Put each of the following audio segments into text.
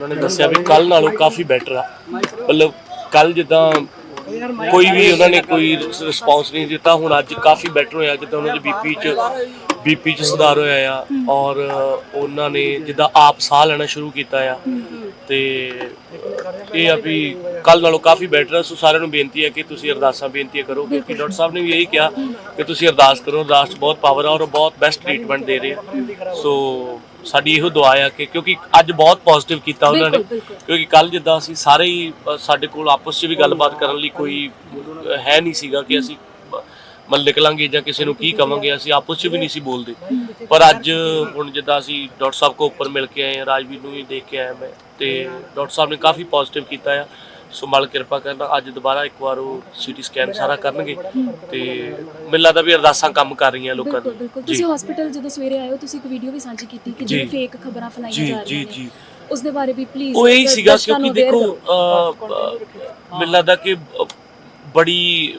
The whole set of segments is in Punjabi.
ਉਹਨਾਂ ਨੇ ਦੱਸਿਆ ਵੀ ਕੱਲ ਨਾਲੋਂ ਕਾਫੀ ਬੈਟਰ ਆ। ਮਤਲਬ ਕੱਲ ਜਿੱਦਾਂ ਕੋਈ ਵੀ ਉਹਨਾਂ ਨੇ ਕੋਈ ਰਿਸਪੌਂਸ ਨਹੀਂ ਦਿੱਤਾ, ਹੁਣ ਅੱਜ ਕਾਫੀ ਬੈਟਰ ਹੋਇਆ, ਜਿੱਦਾਂ ਉਹਨਾਂ ਦੇ ਬੀਪੀ ਚ ਬੀਪੀ ਚ ਸੁਧਾਰ ਹੋਇਆ ਆ ਔਰ ਉਹਨਾਂ ਨੇ ਜਿੱਦਾਂ ਆਪ ਸਾਹ ਲੈਣਾ ਸ਼ੁਰੂ ਕੀਤਾ ਆ ਤੇ ਇਹ ਆ ਵੀ ਕੱਲ ਨਾਲੋਂ ਕਾਫੀ ਬੈਟਰ ਆ। ਸੋ ਸਾਰਿਆਂ ਨੂੰ ਬੇਨਤੀ ਹੈ ਕਿ ਤੁਸੀਂ ਅਰਦਾਸਾਂ ਬੇਨਤੀਆਂ ਕਰੋ, ਕਿਉਂਕਿ ਡਾਕਟਰ ਸਾਹਿਬ ਨੇ ਵੀ ਇਹੀ ਕਿਹਾ ਕਿ ਤੁਸੀਂ ਅਰਦਾਸ ਕਰੋ, ਅਰਦਾਸ 'ਚ ਬਹੁਤ ਪਾਵਰ ਆ ਔਰ ਉਹ ਬਹੁਤ ਬੈਸਟ ਟ੍ਰੀਟਮੈਂਟ ਦੇ ਰਹੇ ਆ। ਸੋ ਸਾਡੀ ਇਹੋ ਦੁਆ ਆ ਕਿ ਕਿਉਂਕਿ ਅੱਜ ਬਹੁਤ ਪੋਜ਼ਿਟਿਵ ਕੀਤਾ ਉਹਨਾਂ ਨੇ। ਕਿਉਂਕਿ ਕੱਲ ਜਿੱਦਾਂ ਅਸੀਂ ਸਾਰੇ ਹੀ ਅ, ਸਾਡੇ ਕੋਲ ਆਪਸ 'ਚ ਵੀ ਗੱਲਬਾਤ ਕਰਨ ਲਈ ਕੋਈ ਹੈ ਨਹੀਂ ਸੀਗਾ ਕਿ ਅਸੀਂ ਮ- ਮਤਲਬ ਨਿਕਲਾਂਗੇ ਜਾਂ ਕਿਸੇ ਨੂੰ ਕੀ ਕਵਾਂਗੇ ਅਸੀਂ ਆਪਸ 'ਚ ਵੀ ਨਹੀਂ ਸੀ ਬੋਲਦੇ। ਪਰ ਅੱਜ ਹੁਣ ਜਿੱਦਾਂ ਅਸੀਂ ਡਾਕਟਰ ਸਾਹਿਬ ਕੋ ਉੱਪਰ ਮਿਲ ਕੇ ਆਏ ਹਾਂ ਰਾਜਵੀਰ ਨੂੰ ਵੀ ਦੇਖ ਕੇ ਆਇਆ ਮੈਂ ਤੇ ਡਾਕਟਰ ਸਾਹਿਬ ਨੇ ਕਾਫੀ ਪੋਜ਼ਿਟਿਵ ਕੀਤਾ ਆ। ਸੋ ਮਾਲ ਕਿਰਪਾ ਕਰਨਾ ਅੱਜ ਦੁਬਾਰਾ ਇੱਕ ਵਾਰ ਉਹ ਸੀਟੀ ਸਕੈਨ ਸਾਰਾ ਕਰਨਗੇ ਤੇ ਮੈਨੂੰ ਲੱਗਦਾ ਵੀ ਅਰਦਾਸਾਂ ਕੰਮ ਕਰ ਰਹੀਆਂ ਲੋਕਾਂ ਬਿਲਕੁਲ ਬਿਲਕੁਲ। ਤੁਸੀਂ ਹਸਪੀਟਲ ਜਦੋਂ ਸਵੇਰੇ ਆਏ ਹੋ ਤੁਸੀਂ ਇੱਕ ਵੀਡੀਓ ਵੀ ਸਾਂਝੀ ਕੀਤੀ ਕਿ ਜਿਵੇਂ ਜੀ। ਫੇਕ ਖਬਰਾਂ ਫੈਲਾਈਆਂ ਜੀ ਜਾ ਜੀ ਰਹੀਆਂ ਜੀ। ਨੇ ਉਸ ਦੇ ਬਾਰੇ ਵੀ ਪਲੀਜ਼ ਉਹ ਇਹੀ ਸੀਗਾ ਕਿਉਂਕਿ ਦੇਖੋ ਅਹ, ਅਹ, ਮੈਨੂੰ ਲੱਗਦਾ ਕਿ ਅਹ, ਬੜੀ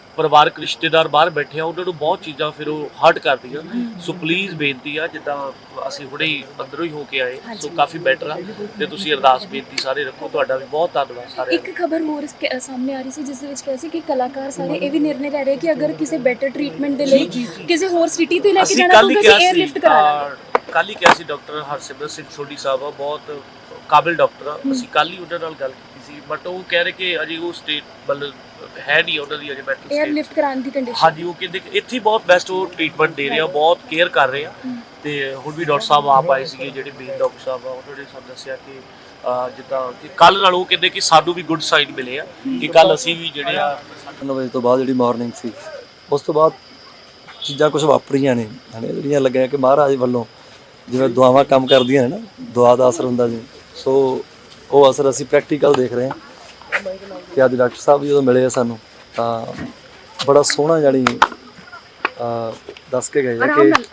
ਪਰਿਵਾਰਕ ਰਿਸ਼ਤੇਦਾਰ ਬਾਹਰ ਬੈਠੇ ਆ ਉਹਨਾਂ ਨੂੰ ਬਹੁਤ ਚੀਜ਼ਾਂ ਫਿਰ ਉਹ ਹਰਟ ਕਰਦੀਆਂ। ਸੋ ਪਲੀਜ਼ ਬੇਨਤੀ ਆ ਜਿੱਦਾਂ ਅਸੀਂ ਹੁਣੇ ਹੀ ਅੰਦਰੋਂ ਹੀ ਹੋ ਕੇ ਆਏ ਸੋ ਕਾਫੀ ਬੈਟਰ ਆ। ਤੇ ਤੁਸੀਂ ਅਰਦਾਸ ਬੇਨਤੀ ਸਾਰੇ ਰੱਖੋ ਤੁਹਾਡਾ ਵੀ ਬਹੁਤ ਧੰਨਵਾਦ ਸਾਰਿਆਂ ਦਾ। ਇੱਕ ਖਬਰ ਹੋਰ ਸਾਹਮਣੇ ਆ ਰਹੀ ਸੀ ਜਿਸ ਦੇ ਵਿੱਚ ਕਿਹਾ ਸੀ ਕਿ ਕਲਾਕਾਰ ਸਾਰੇ ਇਹ ਵੀ ਨਿਰਣੇ ਲੈ ਰਹੇ ਕਿ ਅਗਰ ਕਿਸੇ ਬੈਟਰ ਟ੍ਰੀਟਮੈਂਟ ਦੇ ਲਈ ਕਿਸੇ ਹੋਰ ਸਿਟੀ ਤੇ ਲੈ ਕੇ ਅਸੀਂ ਜਾਣਾ ਕੱਲ ਤਾਂ ਹੀ ਤੁਸੀਂ ਕਿਹਾ 에ਅਰ ਲਿਫਟ ਕਰਾ ਲਾਂਗੇ। ਕੱਲ ਹੀ ਕਿਹਾ ਸੀ ਡਾਕਟਰ ਹਰਸਿਮਰਤ ਸਿੰਘ ਸੋਢੀ ਸਾਹਿਬ ਆ ਬਹੁਤ ਕਾਬਿਲ ਡਾਕਟਰ ਆ। ਅਸੀਂ ਕੱਲ ਹੀ ਉਹਨਾਂ ਨਾਲ ਗੱਲ ਕੀਤੀ ਸੀ ਬਟ ਉਹ ਕਹਿ ਰਹੇ ਕਿ ਅਜੇ ਉਹ ਸਟੇਟ ਮਤਲਬ ਹੈ ਨਹੀਂ ਉਹਨਾਂ ਦੀ ਅਜੇ ਮੈਂਟਲ 에ਅਰ ਲਿਫਟ ਕਰਾਉਣ ਦੀ ਕੰਡੀਸ਼ਨ ਹਾਂਜੀ ਉਹ ਕਹਿੰਦੇ ਕਿ ਇੱਥੇ ਹੀ ਬਹੁਤ ਬੈਸਟ ਉਹ ਟ੍ਰੀਟਮੈਂਟ ਦੇ ਰਹੇ ਆ ਬਹੁਤ ਕੇਅਰ ਕਰ ਰਹੇ ਆ। ਤੇ ਹੁਣ ਵੀ ਡਾਕਟਰ ਸਾਹਿਬ ਆਪ ਆਏ ਸੀਗੇ ਜਿਹੜੇ ਮੇਨ ਡਾਕਟਰ ਸਾਹਿਬ ਆ ਉਹਨਾਂ ਨੇ ਸਾਨੂੰ ਦੱਸਿਆ ਕਿ ਅਹ, ਜਿੱਦਾਂ ਕਿ ਕੱਲ ਨਾਲ ਉਹ ਕਹਿੰਦੇ ਕਿ ਸਾਨੂੰ ਵੀ ਗੁੱਡ ਸਾਈਨ ਮਿਲੇ ਆ ਕਿ ਕੱਲ ਅਸੀਂ ਵੀ ਜਿਹੜੇ ਆ 9 ਵਜੇ ਤੋਂ ਬਾਅਦ ਜਿਹੜੀ ਮਾਰਨਿੰਗ ਸੀ ਉਸ ਤੋਂ ਬਾਅਦ ਚੀਜ਼ਾਂ ਕੁਝ ਵਾਪਰੀਆਂ ਨੇ ਹਨੇ ਜਿਹੜੀਆਂ ਲੱਗਿਆ ਕਿ ਮਹਾਰਾਜ ਵੱਲੋਂ ਜਿਵੇਂ ਦੁਆਵਾਂ ਕੰਮ ਕਰਦੀਆਂ ਨੇ ਨਾ ਦੁਆ ਦਾ ਅਸਰ ਹੁੰਦਾ ਜੀ। ਸੋ ਉਹ ਅਸਰ ਅਸੀਂ ਪ੍ਰੈਕਟੀਕਲ ਦੇਖ ਰਹੇ ਹਾਂ। ਕਿ ਅੱਜ ਡਾਕਟਰ ਸਾਹਿਬ ਜਦੋਂ ਮਿਲੇ ਆ ਸਾਨੂੰ ਤਾਂ ਬੜਾ ਸੋਹਣਾ ਜਾਨੀ ਅ ਦੱਸ ਕੇ ਗਏ ਆ ਕਿ ਨਾਲ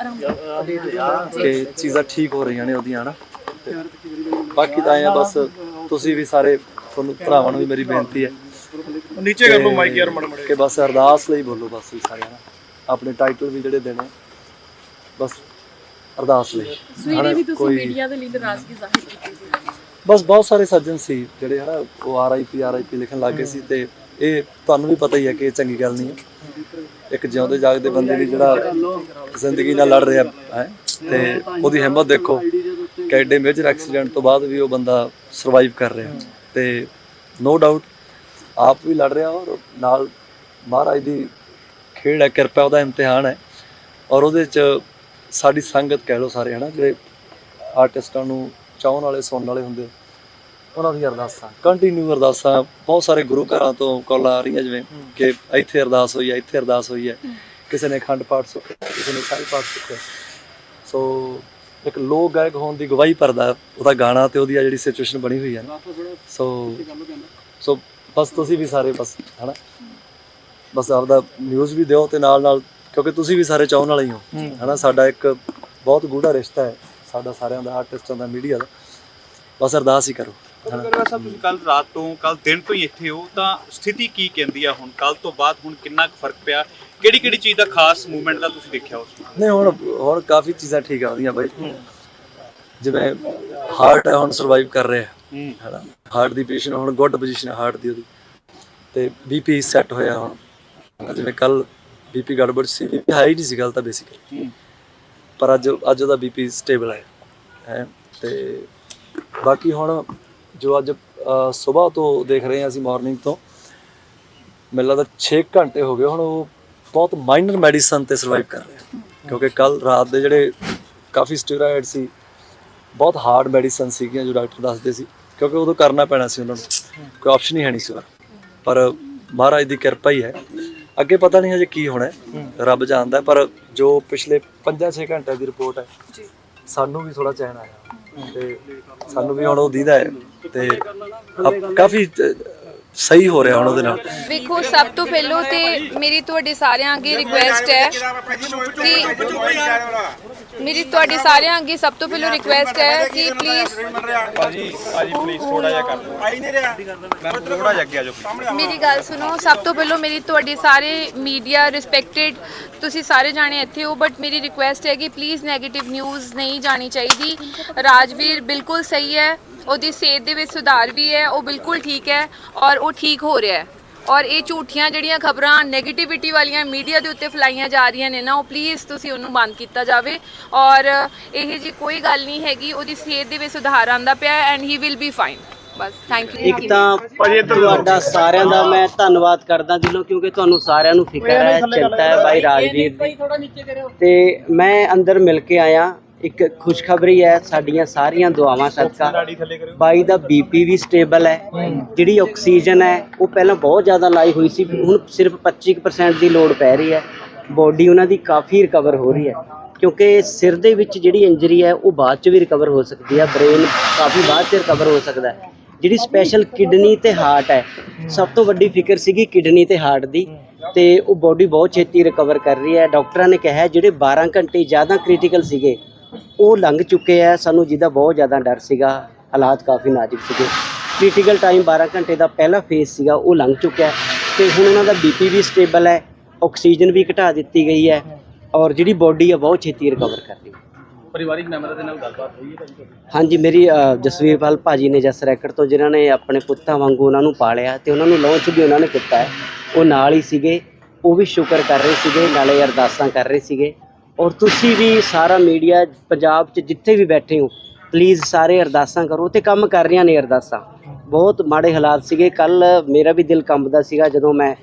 ਨਾਲ। ਕਿ ਚੀਜ਼ਾਂ ਠੀਕ ਹੋ ਰਹੀਆਂ ਨੇ ਉਹਦੀਆਂ ਹਨਾ? ਤੇ ਬਾਕੀ ਤਾਂ ਐਂ ਆ ਬਸ ਤੁਸੀਂ ਵੀ ਸਾਰੇ ਤੁਹਾਨੂੰ ਭਰਾਵਾਂ ਨੂੰ ਵੀ ਮੇਰੀ ਬੇਨਤੀ ਹੈ ਨੀਚੇ ਕਰ ਲਓ ਮਾਈਕ ਯਾਰ ਮੜ ਮੜੇ ਕਿ ਬਸ ਅਰਦਾਸ ਲਈ ਬੋਲੋ ਬਸ ਵੀ ਸਾਰੇ ਹਨਾ ਆਪਣੇ ਟਾਈਟਲ ਵੀ ਜਿਹੜੇ ਦੇਣੇ ਬਸ ਅਰਦਾਸ ਲਈ। ਸਵੇਰੇ ਵੀ ਤੁਸੀਂ ਕੋਈ- ਮੀਡੀਆ ਦੇ ਲਈ ਨਾਰਾਜ਼ਗੀ ਜ਼ਾਹਿਰ ਕੀਤੀ। ਬਸ ਬਹੁਤ ਸਾਰੇ ਸੱਜਣ ਸੀ ਜਿਹੜੇ ਹਨਾ, ਉਹ ਆਰਆਈਪੀ ਆਰਆਈਪੀ ਲਿਖਣ ਲੱਗ ਗਏ ਸੀ ਤੇ ਇਹ ਤੁਹਾਨੂੰ ਵੀ ਪਤਾ ਹੀ ਹੈ ਕਿ ਇਹ ਚੰਗੀ ਗੱਲ ਨਹੀਂ ਹੈ। ਇੱਕ ਜਿਉਂਦੇ ਜਾਗਦੇ ਬੰਦੇ ਵੀ ਜਿਹੜਾ ਜ਼ਿੰਦਗੀ ਨਾਲ ਲੜ ਰਿਹਾ ਹੈ ਤੇ ਉਹਦੀ ਹਿੰਮਤ ਦੇਖੋ ਕੈਡੇ ਮੇਜਰ ਐਕਸੀਡੈਂਟ ਤੋਂ ਬਾਅਦ ਵੀ ਉਹ ਬੰਦਾ ਸਰਵਾਈਵ ਕਰ ਰਿਹਾ। ਤੇ ਨੋ ਡਾਊਟ ਆਪ ਵੀ ਲੜ ਰਿਹਾ ਔਰ ਨਾਲ ਮਹਾਰਾਜ ਦੀ ਖੇਡ ਹੈ, ਕਿਰਪਾ, ਉਹਦਾ ਇਮਤਿਹਾਨ ਹੈ ਔਰ ਉਹਦੇ ਚ ਸਾਡੀ ਸੰਗਤ ਕਹਿ ਲਓ ਸਾਰੇ ਹਨਾ, ਜਿਹੜੇ ਆਰਟਿਸਟਾਂ ਨੂੰ ਚਾਹਣ ਵਾਲੇ ਸੁਣਨ ਵਾਲੇ ਹੁੰਦੇ। ਉਹਨਾਂ ਦੀ ਅਰਦਾਸਾਂ। ਕੰਟੀਨਿਊ ਅਰਦਾਸਾਂ। ਬਹੁਤ ਸਾਰੇ ਗੁਰੂ ਘਰਾਂ ਤੋਂ ਕਾਲਾਂ ਆ ਰਹੀਆਂ ਜਿਵੇਂ ਕਿ ਇੱਥੇ ਅਰਦਾਸ ਹੋਈ ਹੈ ਇੱਥੇ ਅਰਦਾਸ ਹੋਈ ਹੈ। ਕਿਸੇ ਨੇ ਖੰਡ ਪਾਠ ਸੁੱਖਿਆ ਕਿਸੇ ਨੇ ਸਾਹਿਬ ਪਾਠ ਸੁੱਖਿਆ। ਸੋ ਇੱਕ ਲੋਕ ਗਾਇਕ ਹੋਣ ਦੀ ਗਵਾਹੀ ਭਰਦਾ ਉਹਦਾ ਗਾਣਾ ਤੇ ਉਹਦੀ ਜਿਹੜੀ ਸਿਚੁਏਸ਼ਨ ਬਣੀ ਹੋਈ ਹੈ ਨਾ। ਸੋ ਸੋ ਬਸ ਤੁਸੀਂ ਵੀ ਸਾਰੇ ਬਸ ਹਨਾ? ਬਸ ਆਪਦਾ ਨਿਊਜ਼ ਵੀ ਦਿਓ ਤੇ ਨਾਲ ਨਾਲ ਕਿਉਂਕਿ ਤੁਸੀਂ ਵੀ ਸਾਰੇ ਚਾਹਣ ਵਾਲੇ ਹੀ। ਹੋ। ਹਨਾ? ਸਾਡਾ ਇੱਕ ਬਹੁਤ ਗੂੜਾ ਰਿਸ਼ਤਾ ਹੈ। ਸਾਡਾ ਸਾਰਿਆਂ ਦਾ ਆਰਟਿਸਟਾਂ ਦਾ ਮੀਡੀਆ ਦਾ। ਬਸ ਅਰਦਾਸ ਹੀ ਕਰੋ। ਅਗਰ ਸਾਹਿਬ ਤੁਸੀਂ ਕੱਲ ਰਾਤ ਤੋਂ ਕੱਲ ਦਿਨ ਤੋਂ ਹੀ ਇੱਥੇ ਹੋ ਤਾਂ ਸਥਿਤੀ ਕੀ ਕਹਿੰਦੀ ਆ ਹੁਣ? ਕੱਲ ਤੋਂ ਬਾਅਦ ਹੁਣ ਕਿੰਨਾ ਕੁ ਫ਼ਰਕ ਪਿਆ? ਕਿਹੜੀ ਕਿਹੜੀ ਚੀਜ਼ ਦਾ ਖਾਸ ਮੂਵਮੈਂਟ ਦਾ ਤੁਸੀਂ ਦੇਖਿਆ ਉਸ ਨੂੰ ਨਹੀਂ ਹੁਣ ਹੁਣ ਕਾਫੀ ਚੀਜ਼ਾਂ ਠੀਕ ਆ ਉਹਦੀਆਂ ਬਾਈ। ਜਿਵੇਂ ਹਾਰਟ ਹੁਣ ਸਰਵਾਈਵ ਕਰ ਰਿਹਾ। ਹੂੰ। ਹੈਨਾ? ਹਾਰਟ ਦੀ ਪੋਜੀਸ਼ਨ ਹੁਣ ਗੁੱਡ ਪੋਜੀਸ਼ਨ ਹੈ ਹਾਰਟ ਦੀ ਉਹਦੀ। ਤੇ ਬੀਪੀ ਸੈੱਟ ਹੋਇਆ ਹੁਣ। ਜਿਵੇਂ ਕੱਲ ਬੀਪੀ ਗੜਬੜ ਸੀ ਬੀਪੀ ਹਾਈ ਨਹੀਂ ਸੀ ਗੱਲ ਤਾਂ ਬੇਸਿਕਲੀ ਹੂੰ। ਪਰ ਅੱਜ ਅੱਜ ਉਹਦਾ ਬੀਪੀ ਸਟੇਬਲ ਹੈ ਹੈ, ਤੇ ਬਾਕੀ ਹੁਣ ਜੋ ਅੱਜ ਸਵੇਰ ਤੋਂ ਦੇਖ ਰਹੇ ਹਾਂ ਅਸੀਂ ਮਾਰਨਿੰਗ ਤੋਂ, ਮੈਨੂੰ ਲੱਗਦਾ 6 ਘੰਟੇ ਹੋ ਗਏ, ਹੁਣ ਉਹ ਬਹੁਤ ਮਾਈਨਰ ਮੈਡੀਸਨ ਤੇ ਸਰਵਾਈਵ ਕਰ ਰਿਹਾ। ਕਿਉਂਕਿ ਕੱਲ ਰਾਤ ਦੇ ਜਿਹੜੇ ਕਾਫੀ ਸਟੀਰੋਇਡ ਸੀ, ਬਹੁਤ ਹਾਰਡ ਮੈਡੀਸਨ ਸੀਗੀਆਂ ਜੋ ਡਾਕਟਰ ਦੱਸਦੇ ਸੀ, ਕਿਉਂਕਿ ਉਦੋਂ ਕਰਨਾ ਪੈਣਾ ਸੀ ਉਹਨਾਂ ਨੂੰ, ਕੋਈ ਆਪਸ਼ਨ ਹੀ ਹੈ ਨਹੀਂ ਸੀ ਪਰ ਮਹਾਰਾਜ ਦੀ ਕਿਰਪਾ ਹੀ ਹੈ ਅੱਗੇ ਪਤਾ ਨਹੀਂ ਹਜੇ ਕੀ ਹੋਣਾ ਹੈ। ਰੱਬ ਜਾਣਦਾ ਹੈ, ਪਰ ਜੋ ਪਿਛਲੇ 5-6 ਘੰਟੇ ਦੀ ਰਿਪੋਰਟ ਹੈ ਸਾਨੂੰ ਵੀ ਥੋੜਾ ਚੈਨ ਆਇਆ। ਤੇ ਸਾਨੂੰ ਵੀ ਹੁਣ ਉਹ ਦੀਦਾ ਹੈ। ਤੇ ਕਾਫੀ ਸਹੀ ਹੋ ਰਿਹਾ ਹੁਣ ਉਹਦੇ ਨਾਲ। ਵੇਖੋ ਸਭ ਤੋਂ ਪਹਿਲਾਂ ਤੇ ਮੇਰੀ ਤੁਹਾਡੇ ਸਾਰਿਆਂ ਅੱਗੇ ਰਿਕੁਐਸਟ ਹੈ ਕਿ ਮੇਰੀ ਤੁਹਾਡੇ ਸਾਰਿਆਂ ਅੱਗੇ ਸਭ ਤੋਂ ਪਹਿਲਾਂ ਰਿਕੁਐਸਟ ਹੈ ਕਿ ਪਲੀਜ਼ ਭਾਜੀ ਭਾਜੀ ਪਲੀਜ਼ ਥੋੜਾ ਜਿਹਾ ਕਰ ਦਿਓ। ਆਈ ਨਹੀਂ ਰਿਹਾ। ਮੈਂ ਥੋੜਾ ਜਿਹਾ ਅੱਗੇ ਆ ਜਾਓ ਮੇਰੀ ਗੱਲ ਸੁਣੋ ਸਭ ਤੋਂ ਪਹਿਲਾਂ ਮੇਰੀ ਤੁਹਾਡੀ ਸਾਰੇ ਮੀਡੀਆ ਰਿਸਪੈਕਟਡ ਤੁਸੀਂ ਸਾਰੇ ਜਾਣੇ ਇੱਥੇ ਹੋ ਬਟ ਮੇਰੀ ਰਿਕੁਐਸਟ ਹੈ ਕਿ ਪਲੀਜ਼ 네ਗੇਟਿਵ ਨਿਊਜ਼ ਨਹੀਂ ਜਾਣੀ ਚਾਹੀਦੀ। ਰਾਜਵੀਰ ਬਿਲਕੁਲ ਸਹੀ ਹੈ ਉਹਦੀ ਸਿਹਤ ਦੇ ਵਿੱਚ ਸੁਧਾਰ ਵੀ ਹੈ ਉਹ ਬਿਲਕੁਲ ਠੀਕ ਹੈ ਔਰ ਉਹ ਠੀਕ ਹੋ ਰਿਹਾ ਹੈ। ਔਰ ਇਹ ਝੂਠੀਆਂ ਜਿਹੜੀਆਂ ਖਬਰਾਂ 네ਗੇਟਿਵਿਟੀ ਵਾਲੀਆਂ ਮੀਡੀਆ ਦੇ ਉੱਤੇ ਫਲਾਈਆਂ ਜਾ ਰਹੀਆਂ ਨੇ ਨਾ ਉਹ ਪਲੀਜ਼ ਤੁਸੀਂ ਉਹਨੂੰ ਬੰਦ ਕੀਤਾ ਜਾਵੇ। ਔਰ ਇਹ ਜੀ ਕੋਈ ਗੱਲ ਨਹੀਂ ਹੈਗੀ ਉਹਦੀ ਸਿਹਤ ਦੇ ਵਿੱਚ ਸੁਧਾਰ ਆਂਦਾ ਪਿਆ and he will be fine bus thank you ਇੱਕ ਤਾਂ ਤੁਹਾਡਾ ਸਾਰਿਆਂ ਦਾ ਮੈਂ ਧੰਨਵਾਦ ਕਰਦਾ ਦਿਲੋਂ ਕਿਉਂਕਿ ਤੁਹਾਨੂੰ ਸਾਰਿਆਂ ਨੂੰ ਫਿਕਰ ਹੈ ਚਿੰਤਾ ਹੈ ਬਾਈ ਰਾਜਵੀਰ ਦੀ। ਤੇ ਮੈਂ ਅੰਦਰ ਮਿਲ ਕੇ ਆਇਆ। ਇੱਕ ਖੁਸ਼ਖਬਰੀ ਹੈ, ਸਾਡੀਆਂ ਸਾਰੀਆਂ ਦੁਆਵਾਂ ਸਦਕਾ। ਬਾਈ ਦਾ ਬੀਪੀ ਵੀ ਸਟੇਬਲ ਹੈ। ਜਿਹੜੀ ਆਕਸੀਜਨ ਹੈ, ਉਹ ਪਹਿਲਾਂ ਬਹੁਤ ਜ਼ਿਆਦਾ ਲਾਈ ਹੋਈ ਸੀ, ਹੁਣ ਸਿਰਫ 25% ਦੀ ਲੋੜ ਪੈ ਰਹੀ ਹੈ। ਬੋਡੀ ਉਹਨਾਂ ਦੀ ਕਾਫੀ ਰਿਕਵਰ ਹੋ ਰਹੀ ਹੈ। ਕਿਉਂਕਿ ਸਿਰ ਦੇ ਵਿੱਚ ਜਿਹੜੀ ਇੰਜਰੀ ਹੈ, ਉਹ ਬਾਅਦ ਚ ਵੀ ਰਿਕਵਰ ਹੋ ਸਕਦੀ ਹੈ ਬ੍ਰੇਨ ਕਾਫੀ ਬਾਅਦ ਚ ਰਿਕਵਰ ਹੋ ਸਕਦਾ ਹੈ। ਜਿਹੜੀ ਸਪੈਸ਼ਲ ਕਿਡਨੀ ਤੇ ਹਾਰਟ ਹੈ, ਸਭ ਤੋਂ ਵੱਡੀ ਫਿਕਰ ਸੀਗੀ ਕਿਡਨੀ ਤੇ ਹਾਰਟ ਦੀ, ਤੇ ਉਹ ਬੋਡੀ ਬਹੁਤ ਛੇਤੀ ਰਿਕਵਰ ਕਰ ਰਹੀ ਹੈ। ਡਾਕਟਰਾਂ ਨੇ ਕਿਹਾ, ਜਿਹੜੇ 12 ਘੰਟੇ ਜ਼ਿਆਦਾ ਕ੍ਰਿਟੀਕਲ ਸੀਗੇ ਉਹ ਲੰਘ ਚੁੱਕੇ ਆ। ਸਾਨੂੰ ਜਿਹਦਾ ਬਹੁਤ ਜ਼ਿਆਦਾ ਡਰ ਸੀਗਾ। ਹਾਲਾਤ ਕਾਫੀ ਨਾਜ਼ੁਕ ਸੀਗੇ। ਕ੍ਰਿਟੀਕਲ ਟਾਈਮ 12 ਘੰਟੇ ਦਾ ਪਹਿਲਾ ਫੇਜ਼ ਸੀਗਾ। ਉਹ ਲੰਘ ਚੁੱਕਿਆ ਤੇ ਹੁਣ ਉਹਨਾਂ ਦਾ ਬੀਪੀ ਵੀ ਸਟੇਬਲ ਹੈ। ਆਕਸੀਜਨ ਵੀ ਘਟਾ ਦਿੱਤੀ ਗਈ ਹੈ। ਔਰ ਜਿਹੜੀ ਬੋਡੀ ਹੈ ਬਹੁਤ ਛੇਤੀ ਰਿਕਵਰ ਕਰ ਰਹੀ ਹੈ। ਪਰਿਵਾਰਿਕ ਮੈਂਬਰਾਂ ਦੇ ਨਾਲ ਗੱਲਬਾਤ ਹੋਈ ਹੈ ਭਾਜੀ ਹਾਂਜੀ ਮੇਰੀ ਜਸਵੀਰਪਾਲ ਭਾਜੀ ਨੇ ਜਸ ਰੈਕਟ ਤੋਂ ਜਿਨ੍ਹਾਂ ਨੇ ਆਪਣੇ ਪੁੱਤਾਂ ਵਾਂਗੂ ਉਹਨਾਂ ਨੂੰ ਪਾਲਿਆ ਤੇ ਉਹਨਾਂ ਨੂੰ ਲਾਂਚ ਵੀ ਉਹਨਾਂ ਨੇ ਕੀਤਾ ਹੈ। ਉਹ ਨਾਲ ਹੀ ਸੀਗੇ। ਉਹ ਵੀ ਸ਼ੁਕਰ ਕਰ ਰਹੇ ਸੀਗੇ। ਨਾਲੇ ਅਰਦਾਸਾਂ ਕਰ ਰਹੇ ਸੀਗੇ। ਔਰ ਤੁਸੀਂ ਵੀ ਸਾਰਾ ਮੀਡੀਆ ਪੰਜਾਬ 'ਚ ਜਿੱਥੇ ਵੀ ਬੈਠੇ ਹੋ ਪਲੀਜ਼ ਸਾਰੇ ਅਰਦਾਸਾਂ ਕਰੋ। ਤੇ ਕੰਮ ਕਰ ਰਹੀਆਂ ਨੇ ਅਰਦਾਸਾਂ। ਬਹੁਤ ਮਾੜੇ ਹਾਲਾਤ ਸੀਗੇ। ਕੱਲ ਮੇਰਾ ਵੀ ਦਿਲ ਕੰਬਦਾ ਸੀਗਾ ਜਦੋਂ ਮੈਂ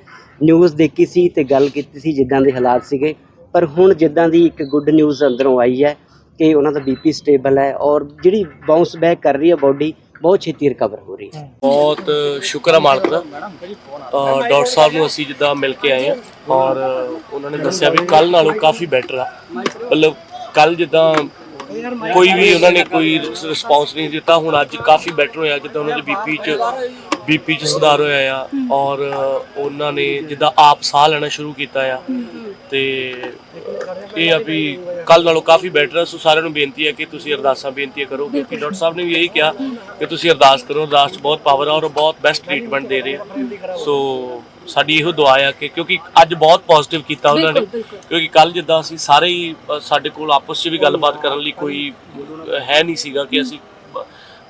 ਨਿਊਜ਼ ਦੇਖੀ ਸੀ ਤੇ ਗੱਲ ਕੀਤੀ ਸੀ ਜਿੱਦਾਂ ਦੇ ਹਾਲਾਤ ਸੀਗੇ। ਪਰ ਹੁਣ ਜਿੱਦਾਂ ਦੀ ਇੱਕ ਗੁੱਡ ਨਿਊਜ਼ ਅੰਦਰੋਂ ਆਈ ਹੈ ਕਿ ਉਹਨਾਂ ਦਾ ਬੀਪੀ ਸਟੇਬਲ ਹੈ ਔਰ ਜਿਹੜੀ ਬਾਉਂਸ ਬੈਕ ਕਰ ਰਹੀ ਹੈ ਬਾਡੀ ਬਹੁਤ ਛੇਤੀ ਰਿਕਵਰ ਹੋ ਰਹੀ ਹੈ। ਬਹੁਤ ਸ਼ੁਕਰ ਹੈ ਮਾਲਕ ਦਾ। ਡਾਕਟਰ ਸਾਹਿਬ ਨੂੰ ਅਸੀਂ ਜਿੱਦਾਂ ਮਿਲ ਕੇ ਆਏ ਆ ਔਰ ਉਹਨਾਂ ਨੇ ਦੱਸਿਆ ਵੀ ਕੱਲ ਨਾਲੋਂ ਕਾਫੀ ਬੈਟਰ ਆ। ਮਤਲਬ ਕੱਲ ਜਿੱਦਾਂ ਕੋਈ ਵੀ ਉਹਨਾਂ ਨੇ ਕੋਈ ਰਿਸਪੌਂਸ ਨਹੀਂ ਦਿੱਤਾ ਹੁਣ ਅੱਜ ਕਾਫੀ ਬੈਟਰ ਹੋਇਆ ਜਿੱਦਾਂ ਉਹਨਾਂ ਦੇ ਬੀਪੀ ਚ ਬੀਪੀ ਚ ਸੁਧਾਰ ਹੋਇਆ ਆ ਔਰ ਉਹਨਾਂ ਨੇ ਜਿੱਦਾਂ ਆਪ ਸਾਹ ਲੈਣਾ ਸ਼ੁਰੂ ਕੀਤਾ ਆ ਤੇ ਇਹ ਆ ਵੀ ਕੱਲ ਨਾਲੋਂ ਕਾਫੀ ਬੈਟਰ ਆ। ਸੋ ਸਾਰਿਆਂ ਨੂੰ ਬੇਨਤੀ ਹੈ ਕਿ ਤੁਸੀਂ ਅਰਦਾਸਾਂ ਬੇਨਤੀਆਂ ਕਰੋ ਕਿਉਂਕਿ ਡਾਕਟਰ ਸਾਹਿਬ ਨੇ ਵੀ ਇਹੀ ਕਿਹਾ ਕਿ ਤੁਸੀਂ ਅਰਦਾਸ ਕਰੋ ਅਰਦਾਸ 'ਚ ਬਹੁਤ ਪਾਵਰ ਆ ਔਰ ਬਹੁਤ ਬੈਸਟ ਟ੍ਰੀਟਮੈਂਟ ਦੇ ਰਹੇ ਆ। ਸੋ ਸਾਡੀ ਇਹੋ ਦੁਆ ਆ ਕਿ ਕਿਉਂਕਿ ਅੱਜ ਬਹੁਤ ਪੋਜ਼ਿਟਿਵ ਕੀਤਾ ਉਹਨਾਂ ਨੇ। ਕਿਉਂਕਿ ਕੱਲ ਜਿੱਦਾਂ ਅਸੀਂ ਸਾਰੇ ਹੀ ਸਾਡੇ ਕੋਲ ਆਪਸ 'ਚ ਵੀ ਗੱਲਬਾਤ ਕਰਨ ਲਈ ਕੋਈ ਹੈ ਨਹੀਂ ਸੀਗਾ ਕਿ ਅਸੀਂ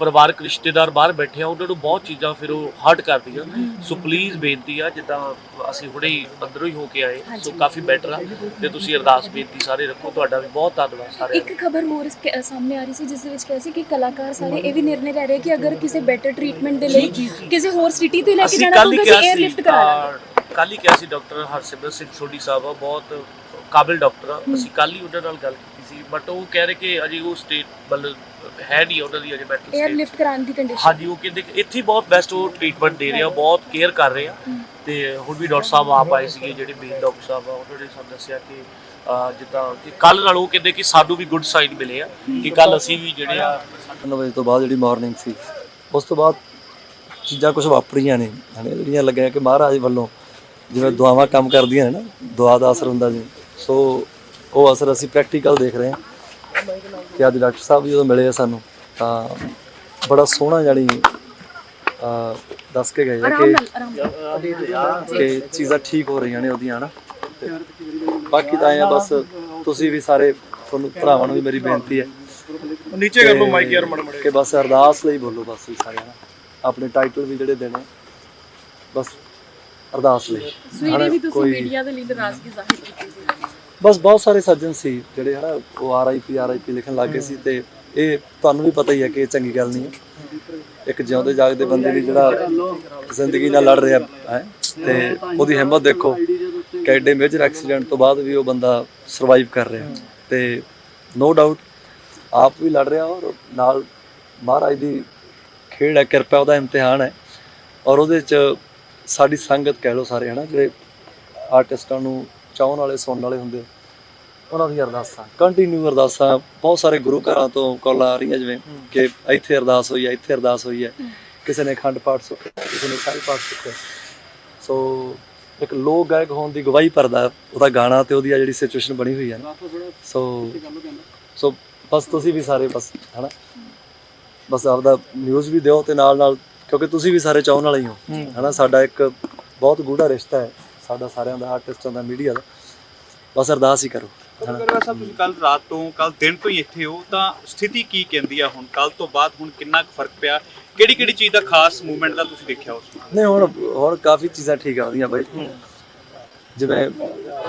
ਪਰਿਵਾਰਕ ਰਿਸ਼ਤੇਦਾਰ ਬਾਹਰ ਬੈਠੇ ਆ ਉਹਨਾਂ ਨੂੰ ਬਹੁਤ ਚੀਜ਼ਾਂ ਫਿਰ ਉਹ ਹਰਟ ਕਰਦੀਆਂ। ਸੋ ਪਲੀਜ਼ ਬੇਨਤੀ ਆ ਜਿੱਦਾਂ ਅਸੀਂ ਹੁਣੇ ਹੀ ਅੰਦਰੋਂ ਹੀ ਹੋ ਕੇ ਆਏ ਸੋ ਕਾਫੀ ਬੈਟਰ ਆ। ਤੇ ਤੁਸੀਂ ਅਰਦਾਸ ਬੇਨਤੀ ਸਾਰੇ ਰੱਖੋ ਤੁਹਾਡਾ ਵੀ ਬਹੁਤ ਧੰਨਵਾਦ ਸਾਰਿਆਂ ਦਾ ਇੱਕ ਖਬਰ ਕੇ- ਸਾਹਮਣੇ ਆ ਰਹੀ ਸੀ ਜਿਸ ਦੇ ਵਿੱਚ ਕਿਹਾ ਸੀ ਕਿ ਕਲਾਕਾਰ ਸਾਰੇ ਇਹ ਵੀ ਨਿਰਣੇ ਲੈ ਰਹੇ ਕਿ ਅਗਰ ਕਿਸੇ ਬੈਟਰ ਟ੍ਰੀਟਮੈਂਟ ਦੇ ਲਈ ਕਿਸੇ ਹੋਰ ਸਿਟੀ ਤੇ ਲੈ ਕੇ ਜਾਣਾ ਕੱਲ ਹੀ ਪਊਗਾ ਕਿਹਾ ਅਸੀਂ 에ਅਰਲਿਫਟ ਕਰਾ ਲਾਂਗੇ ਕੱਲ ਹੀ ਕਿਹਾ ਸੀ ਡਾਕਟਰ ਹਰਸਿਮਰਤ ਸਿੰਘ ਸੋਢੀ ਸਾਹਿਬ ਆ ਬਹੁਤ ਕਾਬਿਲ ਡਾਕਟਰ ਆ। ਅਸੀਂ ਕੱਲ ਹੀ ਉਹਨਾਂ ਨਾਲ ਗੱਲ ਕੀਤੀ ਸੀ ਬਟ ਉਹ ਕਹਿ ਰਹੇ ਕਿ ਅਜੇ ਉਹ ਸਟੇਟ ਮਤਲਬ ਹੈ ਨਹੀਂ ਉਹਨਾਂ ਦੀ ਅਜੇ ਮੈਂਟਲ ਸਟੇਟ 에ਅਰਲਿਫਟ ਕਰਾਉਣ ਦੀ ਕੰਡੀਸ਼ਨ ਹਾਂਜੀ ਉਹ ਕਹਿੰਦੇ ਕਿ ਇੱਥੇ ਹੀ ਬਹੁਤ ਬੈਸਟ ਉਹ ਟ੍ਰੀਟਮੈਂਟ ਦੇ ਰਹੇ ਆ ਬਹੁਤ ਕੇਅਰ ਕਰ ਰਹੇ ਆ। ਤੇ ਹੁਣ ਵੀ ਡਾਕਟਰ ਸਾਹਿਬ ਆਪ ਆਏ ਸੀਗੇ ਜਿਹੜੇ ਮੇਨ ਡਾਕਟਰ ਸਾਹਿਬ ਆ ਉਹਨਾਂ ਨੇ ਸਾਨੂੰ ਦੱਸਿਆ ਕਿ ਅਹ, ਜਿੱਦਾਂ ਕਿ ਕੱਲ ਨਾਲ ਉਹ ਕਹਿੰਦੇ ਕਿ ਸਾਨੂੰ ਵੀ ਗੁੱਡ ਸਾਈਨ ਮਿਲੇ ਆ ਕਿ ਕੱਲ ਅਸੀਂ ਵੀ ਜਿਹੜੇ ਆ 9 ਵਜੇ ਤੋਂ ਬਾਅਦ ਜਿਹੜੀ ਮਾਰਨਿੰਗ ਸੀ ਉਸ ਤੋਂ ਬਾਅਦ ਚੀਜ਼ਾਂ ਕੁਝ ਵਾਪਰੀਆਂ ਨੇ ਹਣੇ ਜਿਹੜੀਆਂ ਲੱਗੀਆਂ ਕਿ ਮਹਾਰਾਜ ਵੱਲੋਂ ਜਿਵੇਂ ਦੁਆਵਾਂ ਕੰਮ ਕਰਦੀਆਂ ਨੇ ਨਾ ਦੁਆ ਦਾ ਅਸਰ ਹੁੰਦਾ ਜੀ। ਸੋ ਉਹ ਅਸਰ ਅਸੀਂ ਪ੍ਰੈਕਟੀਕਲ ਦੇਖ ਰਹੇ ਹਾਂ। ਕਿ ਅੱਜ ਡਾਕਟਰ ਸਾਹਿਬ ਵੀ ਜਦੋਂ ਮਿਲੇ ਆ ਸਾਨੂੰ ਤਾਂ ਬੜਾ ਸੋਹਣਾ ਜਾਨੀ ਅ ਦੱਸ ਕੇ ਗਏ ਆ ਕਿ ਕਿ ਚੀਜ਼ਾਂ ਠੀਕ ਹੋ ਰਹੀਆਂ ਨੇ ਉਹਦੀਆਂ ਨਾ ਬਾਕੀ ਤਾਂ ਐਂ ਆ ਬਸ ਤੁਸੀਂ ਵੀ ਸਾਰੇ ਤੁਹਾਨੂੰ ਭਰਾਵਾਂ ਨੂੰ ਵੀ ਮੇਰੀ ਬੇਨਤੀ ਹੈ ਨੀਚੇ ਕਰ ਲਓ ਮਾਈਕ ਯਾਰ ਮੜ ਮੜੇ। ਕਿ ਬਸ ਅਰਦਾਸ ਲਈ ਬੋਲੋ ਬਸ ਵੀ ਸਾਰਿਆਂ ਨਾਲ ਆਪਣੇ ਟਾਈਟਲ ਵੀ ਜਿਹੜੇ ਦੇਣੇ ਬਸ ਅਰਦਾਸ ਲਈ। ਸਵੇਰੇ ਵੀ ਤੁਸੀਂ ਮੀਡੀਆ ਦੇ ਲਈ ਨਾਰਾਜ਼ਗੀ ਜ਼ਾਹਿਰ ਕੀਤੀ ਸੀ। ਬਸ ਬਹੁਤ ਸਾਰੇ ਸੱਜਣ ਸੀ ਜਿਹੜੇ ਹਨਾ, ਉਹ ਆਰਆਈਪੀ ਆਰਆਈਪੀ ਲਿਖਣ ਲੱਗ ਗਏ ਸੀ ਤੇ ਇਹ ਤੁਹਾਨੂੰ ਵੀ ਪਤਾ ਹੀ ਹੈ ਕਿ ਇਹ ਚੰਗੀ ਗੱਲ ਨਹੀਂ ਹੈ। ਇੱਕ ਜਿਉਂਦੇ ਜਾਗਦੇ ਬੰਦੇ ਲਈ ਜਿਹੜਾ ਜ਼ਿੰਦਗੀ ਨਾਲ ਲੜ ਰਿਹਾ ਹੈ, ਤੇ ਉਹਦੀ ਹਿੰਮਤ ਦੇਖੋ ਕਿ ਐਡੇ ਮੇਜਰ ਐਕਸੀਡੈਂਟ ਤੋਂ ਬਾਅਦ ਵੀ ਉਹ ਬੰਦਾ ਸਰਵਾਈਵ ਕਰ ਰਿਹਾ। ਤੇ ਨੋ ਡਾਊਟ ਆਪ ਵੀ ਲੜ ਰਿਹਾ ਔਰ ਨਾਲ ਮਹਾਰਾਜ ਦੀ ਖੇਡ ਹੈ, ਕਿਰਪਾ, ਉਹਦਾ ਇਮਤਿਹਾਨ ਹੈ। ਔਰ ਉਹਦੇ ਚ ਸਾਡੀ ਸੰਗਤ ਕਹਿ ਲਓ ਸਾਰੇ ਹਨਾ, ਜਿਹੜੇ ਆਰਟਿਸਟਾਂ ਨੂੰ ਚਾਹਣ ਵਾਲੇ ਸੁਣਨ ਵਾਲੇ ਹੁੰਦੇ ਉਹਨਾਂ ਦੀ ਅਰਦਾਸਾਂ। ਕੰਟੀਨਿਊ ਅਰਦਾਸਾਂ। ਬਹੁਤ ਸਾਰੇ ਗੁਰੂ ਘਰਾਂ ਤੋਂ ਕਾਲਾਂ ਆ ਰਹੀਆਂ ਜਿਵੇਂ ਕਿ ਇੱਥੇ ਅਰਦਾਸ ਹੋਈ ਹੈ ਇੱਥੇ ਅਰਦਾਸ ਹੋਈ ਹੈ। ਕਿਸੇ ਨੇ ਅਖੰਡ ਪਾਠ ਸੁੱਖਿਆ ਕਿਸੇ ਨੇ ਸਾਹਿਬ ਪਾਠ ਸੁੱਖਿਆ ਸੋ ਇੱਕ ਲੋਕ ਗਾਇਕ ਹੋਣ ਦੀ ਗਵਾਹੀ ਭਰਦਾ ਉਹਦਾ ਗਾਣਾ ਤੇ ਉਹਦੀ ਆ ਜਿਹੜੀ ਸਿਚੁਏਸ਼ਨ ਬਣੀ ਹੋਈ ਹੈ ਨਾ। ਸੋ ਸੋ ਬਸ ਤੁਸੀਂ ਵੀ ਸਾਰੇ ਬਸ ਹਨਾ? ਬਸ ਆਪਦਾ ਨਿਊਜ਼ ਵੀ ਦਿਓ ਤੇ ਨਾਲ ਨਾਲ ਕਿਉਂਕਿ ਤੁਸੀਂ ਵੀ ਸਾਰੇ ਚਾਹਣ ਵਾਲੇ ਹੀ। ਹੋ। ਹਨਾ? ਸਾਡਾ ਇੱਕ ਬਹੁਤ ਗੂੜਾ ਰਿਸ਼ਤਾ ਹੈ। ਸਾਡਾ ਸਾਰਿਆਂ ਦਾ ਆਰਟਿਸਟਾਂ ਦਾ ਮੀਡੀਆ ਦਾ। ਬਸ ਅਰਦਾਸ ਹੀ ਕਰੋ। ਹਨਾ ਗਰੇਵਾਲ ਸਾਹਿਬ ਤੁਸੀਂ ਕੱਲ ਰਾਤ ਤੋਂ ਕੱਲ ਦਿਨ ਤੋਂ ਹੀ ਇੱਥੇ ਹੋ ਤਾਂ ਸਥਿਤੀ ਕੀ ਕਹਿੰਦੀ ਆ ਹੁਣ? ਕੱਲ ਤੋਂ ਬਾਅਦ ਹੁਣ ਕਿੰਨਾ ਕੁ ਫ਼ਰਕ ਪਿਆ? ਕਿਹੜੀ ਕਿਹੜੀ ਚੀਜ਼ ਦਾ ਖਾਸ ਮੂਵਮੈਂਟ ਦਾ ਤੁਸੀਂ ਦੇਖਿਆ ਉਸ ਨੂੰ ਨਹੀਂ ਹੁਣ ਹੁਣ ਕਾਫੀ ਚੀਜ਼ਾਂ ਠੀਕ ਆ ਰਹੀਆਂ ਬਾਈ। ਜਿਵੇਂ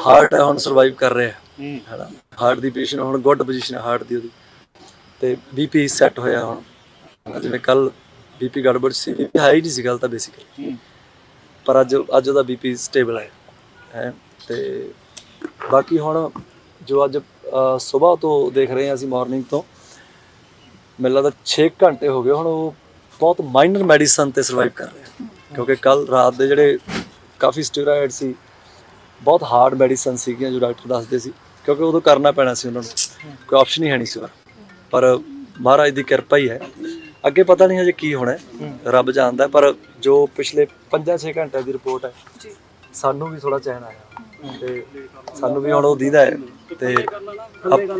ਹਾਰਟ ਹੈ ਹੁਣ ਸਰਵਾਈਵ ਕਰ ਰਿਹਾ। ਹੈ। ਹੈਨਾ? ਹਾਰਟ ਦੀ ਪੋਜੀਸ਼ਨ ਹੁਣ ਗੁੱਡ ਪੋਜੀਸ਼ਨ ਹੈ ਹਾਰਟ ਦੀ ਉਹਦੀ। ਤੇ ਬੀਪੀ ਸੈੱਟ ਹੋਇਆ ਹੁਣ। ਜਿਵੇਂ ਕੱਲ ਬੀਪੀ ਗੜਬੜ ਸੀ ਬੀਪੀ ਹਾਈ ਨਹੀਂ ਸੀ ਗੱਲ ਤਾਂ ਬੇਸਿਕਲੀ ਪਰ ਅੱਜ ਅੱਜ ਉਹਦਾ ਬੀਪੀ ਸਟੇਬਲ ਹੈ। ਹੈ, ਤੇ ਬਾਕੀ ਹੁਣ ਜੋ ਅੱਜ ਸਵੇਰ ਤੋਂ ਦੇਖ ਰਹੇ ਹਾਂ ਅਸੀਂ ਮਾਰਨਿੰਗ ਤੋਂ, ਮੈਨੂੰ ਲੱਗਦਾ 6 ਘੰਟੇ ਹੋ ਗਏ, ਹੁਣ ਉਹ ਬਹੁਤ ਮਾਈਨਰ ਮੈਡੀਸਨ ਤੇ ਸਰਵਾਈਵ ਕਰ ਰਿਹਾ। ਕਿਉਂਕਿ ਕੱਲ ਰਾਤ ਦੇ ਜਿਹੜੇ ਕਾਫੀ ਸਟੀਰੋਇਡ ਸੀ, ਬਹੁਤ ਹਾਰਡ ਮੈਡੀਸਨ ਸੀਗੀਆਂ ਜੋ ਡਾਕਟਰ ਦੱਸਦੇ ਸੀ, ਕਿਉਂਕਿ ਉਦੋਂ ਕਰਨਾ ਪੈਣਾ ਸੀ ਉਹਨਾਂ ਨੂੰ, ਕੋਈ ਆਪਸ਼ਨ ਹੀ ਹੈ ਨਹੀਂ ਸੀ ਉਹਦਾ। ਪਰ ਮਹਾਰਾਜ ਦੀ ਕਿਰਪਾ ਹੀ ਹੈ। ਅੱਗੇ ਪਤਾ ਨਹੀਂ ਹਜੇ ਕੀ ਹੋਣਾ ਹੈ। ਰੱਬ ਜਾਣਦਾ ਪਰ ਜੋ ਪਿਛਲੇ 5-6 ਘੰਟਿਆਂ ਦੀ ਰਿਪੋਰਟ ਹੈ ਸਾਨੂੰ ਵੀ ਥੋੜਾ ਚੈਨ ਆਇਆ। ਤੇ ਸਾਨੂੰ ਵੀ ਹੁਣ ਉਹ ਦੀਦਾ ਹੈ। ਤੇ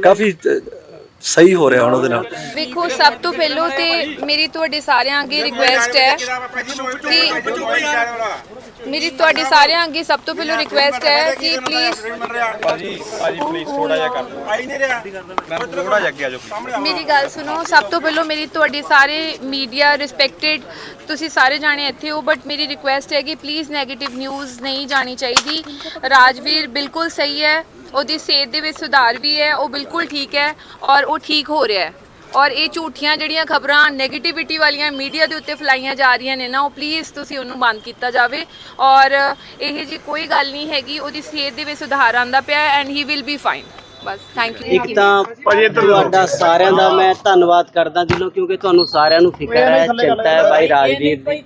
ਕਾਫੀ ਅ, ਸਹੀ ਹੋ ਰਿਹਾ ਹੁਣ ਉਹਦੇ ਨਾਲ। ਵੇਖੋ ਸਭ ਤੋਂ ਪਹਿਲਾਂ ਤੇ ਮੇਰੀ ਤੁਹਾਡੇ ਸਾਰਿਆਂ ਅੱਗੇ ਰਿਕੁਐਸਟ ਹੈ ਕਿ ਮੇਰੀ ਤੁਹਾਡੇ ਸਾਰਿਆਂ ਅੱਗੇ ਸਭ ਤੋਂ ਪਹਿਲਾਂ ਰਿਕੁਐਸਟ ਹੈ ਕਿ ਪਲੀਜ਼ ਥੋੜਾ ਜਿਹਾ ਅੱਗੇ ਆ ਜਾਓ ਮੇਰੀ ਗੱਲ ਸੁਣੋ ਸਭ ਤੋਂ ਪਹਿਲਾਂ ਮੇਰੀ ਤੁਹਾਡੀ ਸਾਰੇ ਮੀਡੀਆ ਰਿਸਪੈਕਟਡ ਤੁਸੀਂ ਸਾਰੇ ਜਾਣੇ ਇੱਥੇ ਹੋ ਬਟ ਮੇਰੀ ਰਿਕੁਐਸਟ ਹੈ ਕਿ ਪਲੀਜ਼ 네ਗੇਟਿਵ ਨਿਊਜ਼ ਨਹੀਂ ਜਾਣੀ ਚਾਹੀਦੀ। ਰਾਜਵੀਰ ਬਿਲਕੁਲ ਸਹੀ ਹੈ। ਉਹਦੀ ਸਿਹਤ ਦੇ ਵਿੱਚ ਸੁਧਾਰ ਵੀ ਹੈ ਉਹ ਬਿਲਕੁਲ ਠੀਕ ਹੈ ਔਰ ਉਹ ਠੀਕ ਹੋ ਰਿਹਾ ਹੈ। ਔਰ ਇਹ ਝੂਠੀਆਂ ਜਿਹੜੀਆਂ ਖਬਰਾਂ 네ਗੇਟਿਵਿਟੀ ਵਾਲੀਆਂ ਮੀਡੀਆ ਦੇ ਉੱਤੇ ਫਲਾਈਆਂ ਜਾ ਰਹੀਆਂ ਨੇ ਨਾ ਉਹ ਪਲੀਜ਼ ਤੁਸੀਂ ਉਹਨੂੰ ਬੰਦ ਕੀਤਾ ਜਾਵੇ। ਔਰ ਇਹ ਜੀ ਕੋਈ ਗੱਲ ਨਹੀਂ ਹੈਗੀ ਉਹਦੀ ਸਿਹਤ ਦੇ ਵਿੱਚ ਸੁਧਾਰ ਆਂਦਾ ਪਿਆ and he will be fine bus thank you ਇੱਕ ਤਾਂ ਤੁਹਾਡਾ ਸਾਰਿਆਂ ਦਾ ਮੈਂ ਧੰਨਵਾਦ ਕਰਦਾ ਦਿਲੋਂ ਕਿਉਂਕਿ ਤੁਹਾਨੂੰ ਸਾਰਿਆਂ ਨੂੰ ਫਿਕਰ ਹੈ ਚਿੰਤਾ ਹੈ ਬਾਈ ਰਾਜਵੀਰ ਦੀ।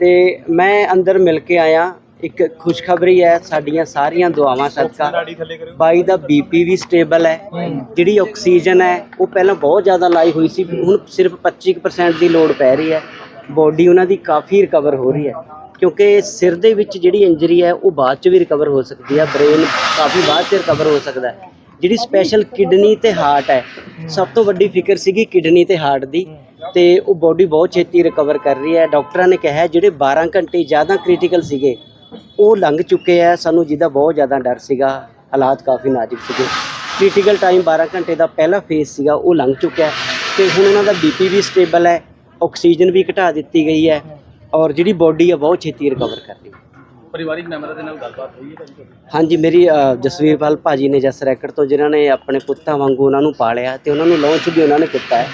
ਤੇ ਮੈਂ ਅੰਦਰ ਮਿਲ ਕੇ ਆਇਆ। ਇੱਕ ਖੁਸ਼ਖਬਰੀ ਹੈ, ਸਾਡੀਆਂ ਸਾਰੀਆਂ ਦੁਆਵਾਂ ਸਦਕਾ। ਬਾਈ ਦਾ ਬੀਪੀ ਵੀ ਸਟੇਬਲ ਹੈ। ਜਿਹੜੀ ਆਕਸੀਜਨ ਹੈ, ਉਹ ਪਹਿਲਾਂ ਬਹੁਤ ਜ਼ਿਆਦਾ ਲਾਈ ਹੋਈ ਸੀ, ਹੁਣ ਸਿਰਫ 25% ਦੀ ਲੋਡ ਪੈ ਰਹੀ ਹੈ। ਬੋਡੀ ਉਹਨਾਂ ਦੀ ਕਾਫੀ ਰਿਕਵਰ ਹੋ ਰਹੀ ਹੈ। ਕਿਉਂਕਿ ਸਿਰ ਦੇ ਵਿੱਚ ਜਿਹੜੀ ਇੰਜਰੀ ਹੈ, ਉਹ ਬਾਅਦ ਚ ਵੀ ਰਿਕਵਰ ਹੋ ਸਕਦੀ ਹੈ। ਬ੍ਰੇਨ ਕਾਫੀ ਬਾਅਦ ਚ ਰਿਕਵਰ ਹੋ ਸਕਦਾ ਹੈ। ਜਿਹੜੀ ਸਪੈਸ਼ਲ ਕਿਡਨੀ ਤੇ ਹਾਰਟ ਹੈ, ਸਭ ਤੋਂ ਵੱਡੀ ਫਿਕਰ ਸੀਗੀ ਕਿਡਨੀ ਤੇ ਹਾਰਟ ਦੀ। ਤੇ ਉਹ ਬੋਡੀ ਬਹੁਤ ਛੇਤੀ ਰਿਕਵਰ ਕਰ ਰਹੀ ਹੈ। ਡਾਕਟਰਾਂ ਨੇ ਕਿਹਾ, ਜਿਹੜੇ 12 ਘੰਟੇ ਜ਼ਿਆਦਾ ਕ੍ਰਿਟੀਕਲ ਸੀਗੇ ਉਹ ਲੰਘ ਚੁੱਕੇ ਆ। ਸਾਨੂੰ ਜਿਹਦਾ ਬਹੁਤ ਜ਼ਿਆਦਾ ਡਰ ਸੀਗਾ ਹਾਲਾਤ ਕਾਫੀ ਨਾਜ਼ੁਕ ਸੀਗੇ। ਕ੍ਰਿਟੀਕਲ ਟਾਈਮ 12 ਘੰਟੇ ਦਾ ਪਹਿਲਾ ਫੇਜ਼ ਸੀਗਾ ਉਹ ਲੰਘ ਚੁੱਕਿਆ। ਹੈ ਤੇ ਹੁਣ ਉਹਨਾਂ ਦਾ ਬੀਪੀ ਵੀ ਸਟੇਬਲ ਹੈ ਆਕਸੀਜਨ ਵੀ ਘਟਾ ਦਿੱਤੀ ਗਈ ਹੈ ਔਰ ਜਿਹੜੀ ਬੋਡੀ ਹੈ ਬਹੁਤ ਛੇਤੀ ਰਿਕਵਰ ਕਰ ਹੈ ਪਰਿਵਾਰਿਕ ਮੈਂਬਰਾਂ ਦੇ ਨਾਲ ਗੱਲਬਾਤ ਹੋਈ ਹੈ ਹਾਂਜੀ ਮੇਰੀ ਜਸਵੀਰਪਾਲ ਭਾਜੀ ਨੇ ਜਸ ਰੈਕਟ ਤੋਂ ਜਿਨ੍ਹਾਂ ਨੇ ਆਪਣੇ ਪੁੱਤਾਂ ਵਾਂਗੂ ਉਹਨਾਂ ਨੂੰ ਪਾਲਿਆ ਤੇ ਉਹਨਾਂ ਨੂੰ ਲਾਂਚ ਵੀ ਉਹਨਾਂ ਨੇ ਕੀਤਾ ਹੈ।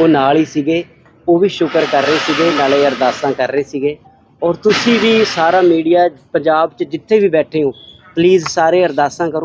ਉਹ ਨਾਲ ਹੀ ਸੀਗੇ ਉਹ ਵੀ ਸ਼ੁਕਰ ਕਰ ਰਹੇ ਸੀਗੇ ਨਾਲੇ ਅਰਦਾਸਾਂ ਕਰ ਰਹੇ ਸੀਗੇ। ਔਰ ਤੁਸੀਂ ਵੀ ਸਾਰਾ ਮੀਡੀਆ ਪੰਜਾਬ 'ਚ ਜਿੱਥੇ ਵੀ ਬੈਠੇ ਹੋ ਪਲੀਜ਼ ਸਾਰੇ ਅਰਦਾਸਾਂ ਕਰੋ।